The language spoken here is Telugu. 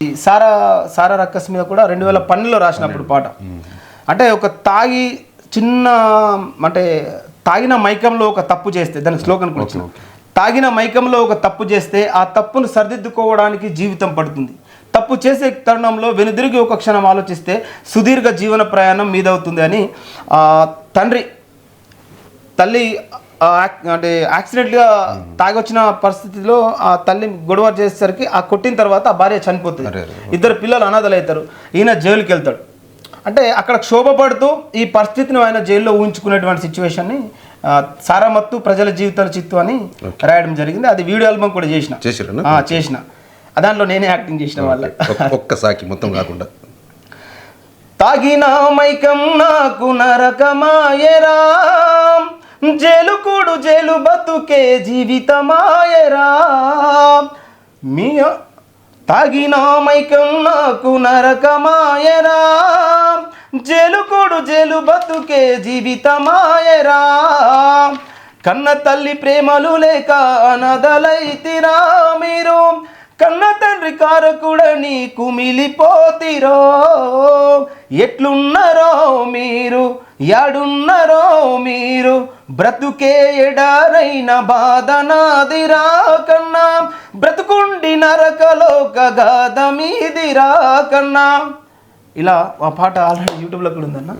ఈ సారా సారా రక్కస్ మీద కూడా రెండు వేల పన్నెండులో రాసినప్పుడు పాట. అంటే ఒక తాగి చిన్న అంటే తాగిన మైకంలో ఒక తప్పు చేస్తే దానికి స్లోగన్ కూడా తాగిన మైకంలో ఒక తప్పు చేస్తే ఆ తప్పును సరిదిద్దుకోవడానికి జీవితం పడుతుంది. తప్పు చేసే తరుణంలో వెనుదిరిగి ఒక క్షణం ఆలోచిస్తే సుదీర్ఘ జీవన ప్రయాణం మీదవుతుంది అని తండ్రి తల్లి అంటే యాక్సిడెంట్గా తాగొచ్చిన పరిస్థితిలో ఆ తల్లి గొడవ చేసేసరికి ఆ కొట్టిన తర్వాత ఆ భార్య చనిపోతుంది. ఇద్దరు పిల్లలు అనాథలు అవుతారు ఈయన జైలుకి వెళ్తాడు అంటే అక్కడ క్షోభపడుతూ ఈ పరిస్థితిని ఆయన జైల్లో ఊహించుకునేటువంటి సిచ్యువేషన్ని సారామత్తు ప్రజల జీవితాల చిత్తు అని రాయడం జరిగింది. అది వీడియో ఆల్బమ్ కూడా చేసిన. చేసిన. దాంట్లో నేనే యాక్టింగ్ చేసిన వాళ్ళ. ఒక్క- ఒక్క సాకి మొత్తం కాకుండా. తాగిన మైకం నాకు నరకమాయరా. జేలుకుడు జేలు బతుకే జీవితమాయరా. మీ తాగిన మైకం నాకు నరకమాయరా. జేలుకుడు జేలు బతుకే జీవితమాయరా. కన్న తల్లి ప్రేమలు లేక అనదలైతిరా మీరు. కన్న తండ్రి కారకుడని కుమిలిపోతిరో ఎట్లున్నారో మీరు యాడున్నారో మీరు. బ్రతుకే ఎడారైన బాధ నాదిరా కన్నా. బ్రతుకుండి నరకలోక గాధ మీదిరా కన్నా. ఇలా ఆ పాట ఆల్రెడీ యూట్యూబ్లో కూడా ఉందన్న.